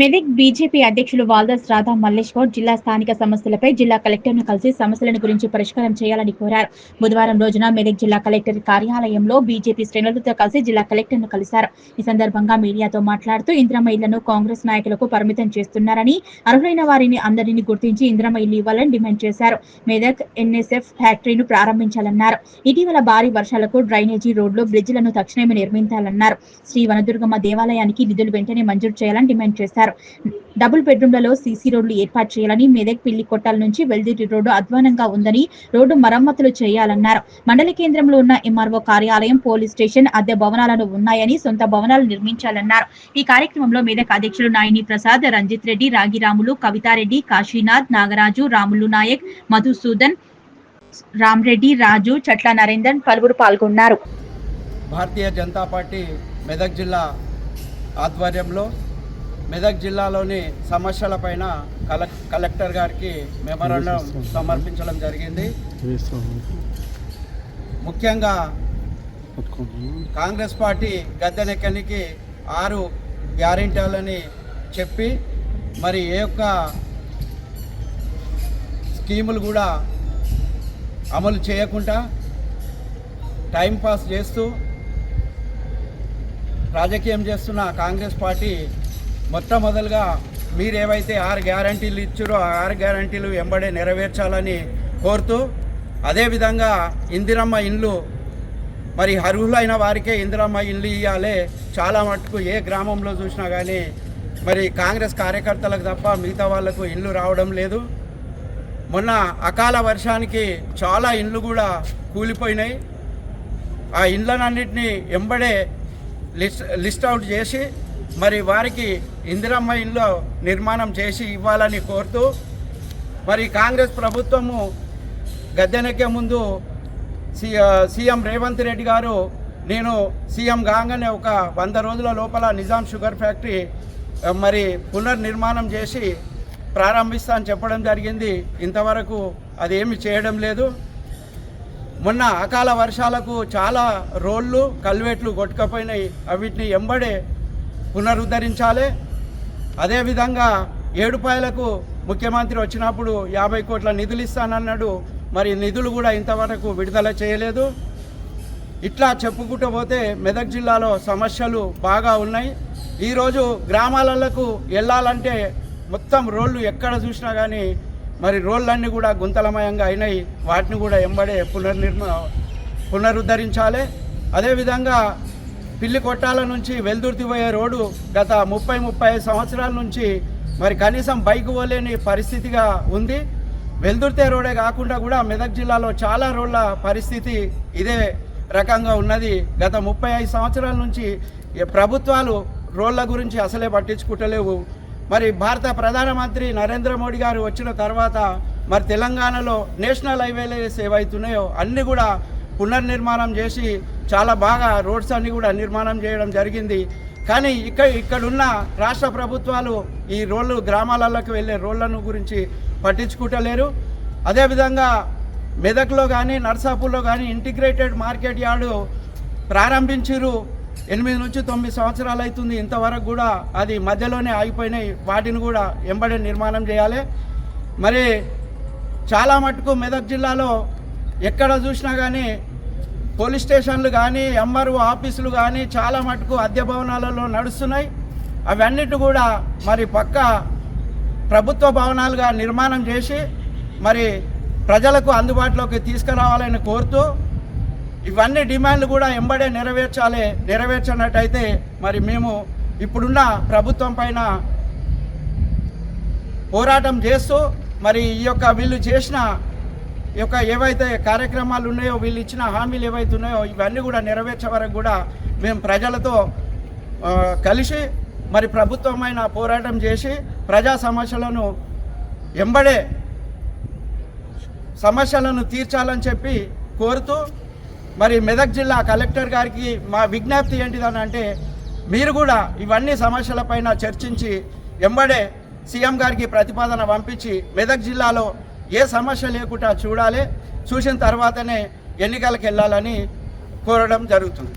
Medak BJP అధ్యక్షులు వాల్దాస్ రాధా మల్లేశ్వర్ జిల్లా స్థానిక సమస్యలపై జిల్లా కలెక్టర్ను కలిసి సమస్యలను గురించి పరిష్కారం చేయాలని కోరారు. బుధవారం రోజున మెదక్ జిల్లా కలెక్టర్ కార్యాలయంలో బీజేపీ శ్రేణులతో కలిసి జిల్లా కలెక్టర్ను కలిశారు. ఈ సందర్భంగా మీడియాతో మాట్లాడుతూ ఇంద్రమ ఇళ్ళను కాంగ్రెస్ నాయకులకు పరిమితం చేస్తున్నారని అర్హులైన వారిని అందరినీ గుర్తించి ఇంద్రమ ఇల్లు ఇవ్వాలని డిమాండ్ చేశారు. మెదక్ ఎన్ఎస్ఎఫ్ ఫ్యాక్టరీను ప్రారంభించాలన్నారు. ఇటీవల భారీ వర్షాలకు డ్రైనేజీ రోడ్లు బ్రిడ్జిలను తక్షణమే నిర్మించాలన్నారు. శ్రీ వనదుర్గమ్మ దేవాలయానికి నిధులు వెంటనే మంజూరు చేయాలని డిమాండ్ చేశారు. డబుల్ బెడ్రూమ్లలో సీసీ రోడ్లు ఏర్పాటు చేయాలని మెదక్ పిల్లి కొట్టాల నుంచి వెల్దిరి రోడ్డు అధ్వానంగా ఉందని రోడ్డు మరమ్మతులు చేయాలన్నారు. మండల కేంద్రంలో ఉన్న ఎంఆర్ఓ కార్యాలయం పోలీస్ స్టేషన్ అద్దె భవనాలను ఉన్నాయని సొంత భవనాలు నిర్మించాలన్నారు. ఈ కార్యక్రమంలో మెదక్ అధ్యక్షులు నాయని ప్రసాద్ రంజిత్ రెడ్డి రాగిరాములు కవితారెడ్డి కాశీనాథ్ నాగరాజు రాములు నాయక్ మధుసూదన్ రామ్రెడ్డి రాజు చట్ల నరేందర్ పలువురు పాల్గొన్నారు. భారతీయ జనతా పార్టీ మెదక్ జిల్లా ఆధ్వర్యంలో మెదక్ జిల్లాలోని సమస్యలపైన కల కలెక్టర్ గారికి మెమరాండం సమర్పించడం జరిగింది. ముఖ్యంగా కాంగ్రెస్ పార్టీ గద్దెనెక్కనికి ఆరు గ్యారెంటీలని చెప్పి మరి ఏ యొక్క స్కీములు కూడా అమలు చేయకుండా టైంపాస్ చేస్తూ రాజకీయం చేస్తున్న కాంగ్రెస్ పార్టీ మొట్టమొదలుగా మీరేవైతే ఆరు గ్యారంటీలు ఇచ్చారో ఆ ఆరు గ్యారంటీలు వెంబడే నెరవేర్చాలని కోరుతూ అదేవిధంగా ఇందిరమ్మ ఇండ్లు మరి అర్హులైన వారికే ఇందిరమ్మ ఇండ్లు ఇవ్వాలి చాలా మటుకు ఏ గ్రామంలో చూసినా కానీ మరి కాంగ్రెస్ కార్యకర్తలకు తప్ప మిగతా వాళ్ళకు ఇండ్లు రావడం లేదు. మొన్న అకాల వర్షానికి చాలా ఇండ్లు కూడా కూలిపోయినాయి. ఆ ఇండ్లనన్నింటినీ ఎంబడే లిస్ట్ లిస్ట్ అవుట్ చేసి మరి వారికి ఇందిరమ్మ ఇల్లు నిర్మాణం చేసి ఇవ్వాలని కోరుతూ మరి కాంగ్రెస్ ప్రభుత్వము గద్దెనెక్కే ముందు సి సీఎం రేవంత్ రెడ్డి గారు నేను సీఎం కాగానే ఒక వంద రోజుల లోపల నిజాం షుగర్ ఫ్యాక్టరీ మరి పునర్నిర్మాణం చేసి ప్రారంభిస్తా అని చెప్పడం జరిగింది. ఇంతవరకు అదేమి చేయడం లేదు. మొన్న అకాల వర్షాలకు చాలా రోళ్ళు కల్వెట్లు కొట్టుకపోయినాయి. అవిటిని ఎంబడే పునరుద్ధరించాలి. అదేవిధంగా ఏడుపాయలకు ముఖ్యమంత్రి వచ్చినప్పుడు యాభై కోట్ల నిధులు ఇస్తానన్నాడు. మరి నిధులు కూడా ఇంతవరకు విడుదల చేయలేదు. ఇట్లా చెప్పుకుంటూ పోతే మెదక్ జిల్లాలో సమస్యలు బాగా ఉన్నాయి. ఈరోజు గ్రామాలకు వెళ్ళాలంటే మొత్తం రోళ్ళు ఎక్కడ చూసినా కానీ మరి రోళ్ళన్నీ కూడా గుంతలమయంగా అయినాయి. వాటిని కూడా ఎంబడే పునర్నిర్మ పునరుద్ధరించాలి. అదేవిధంగా పిల్లి కొట్టాల నుంచి వెల్దుర్తి పోయే రోడ్డు గత ముప్పై ముప్పై ఐదు సంవత్సరాల నుంచి మరి కనీసం బైక్ పోలేని పరిస్థితిగా ఉంది. వెల్దుర్తే రోడే కాకుండా కూడా మెదక్ జిల్లాలో చాలా రోడ్ల పరిస్థితి ఇదే రకంగా ఉన్నది. గత ముప్పై ఐదు సంవత్సరాల నుంచి ప్రభుత్వాలు రోడ్ల గురించి అసలే పట్టించుకుంటలేవు. మరి భారత ప్రధానమంత్రి నరేంద్ర మోడీ గారు వచ్చిన తర్వాత మరి తెలంగాణలో నేషనల్ హైవేలు ఏవైతున్నాయో అన్నీ కూడా పునర్నిర్మాణం చేసి చాలా బాగా రోడ్స్ అన్ని కూడా నిర్మాణం చేయడం జరిగింది. కానీ ఇక్కడ ఇక్కడున్న రాష్ట్ర ప్రభుత్వాలు ఈ రోడ్లు గ్రామాలలోకి వెళ్ళే రోడ్లను గురించి పట్టించుకుంటలేరు. అదేవిధంగా మెదక్లో కానీ నర్సాపూర్లో కానీ ఇంటిగ్రేటెడ్ మార్కెట్ యార్డు ప్రారంభించారు ఎనిమిది నుంచి తొమ్మిది సంవత్సరాలు అవుతుంది ఇంతవరకు కూడా అది మధ్యలోనే ఆగిపోయినాయి. వాటిని కూడా ఎంబడే నిర్మాణం చేయాలి. మరి చాలా మటుకు మెదక్ జిల్లాలో ఎక్కడ చూసినా కానీ పోలీస్ స్టేషన్లు కానీ ఎంఆర్ఓ ఆఫీసులు కానీ చాలా మటుకు అద్దె భవనాలలో నడుస్తున్నాయి. అవన్నిటి కూడా మరి పక్క ప్రభుత్వ భవనాలుగా నిర్మాణం చేసి మరి ప్రజలకు అందుబాటులోకి తీసుకురావాలని కోరుతూ ఇవన్నీ డిమాండ్లు కూడా ఎంబడే నెరవేర్చాలి నెరవేర్చినట్టయితే మరి మేము ఇప్పుడున్న ప్రభుత్వం పైన పోరాటం చేస్తూ మరి ఈ యొక్క వీళ్ళు చేసిన యొక్క ఏవైతే కార్యక్రమాలు ఉన్నాయో వీళ్ళు ఇచ్చిన హామీలు ఏవైతే ఉన్నాయో ఇవన్నీ కూడా నెరవేర్చే వరకు కూడా మేము ప్రజలతో కలిసి మరి ప్రభుత్వమైన పోరాటం చేసి ప్రజా సమస్యలను ఎంబడే సమస్యలను తీర్చాలని చెప్పి కోరుతూ మరి మెదక్ జిల్లా కలెక్టర్ గారికి మా విజ్ఞప్తి ఏంటిదని అంటే మీరు కూడా ఇవన్నీ సమస్యలపైన చర్చించి ఎంబడే సీఎం గారికి ప్రతిపాదన పంపించి మెదక్ జిల్లాలో ఏ సమస్య లేకుండా చూడాలి. చూసిన తర్వాతనే ఎన్నికలకు వెళ్ళాలని కోరడం జరుగుతుంది.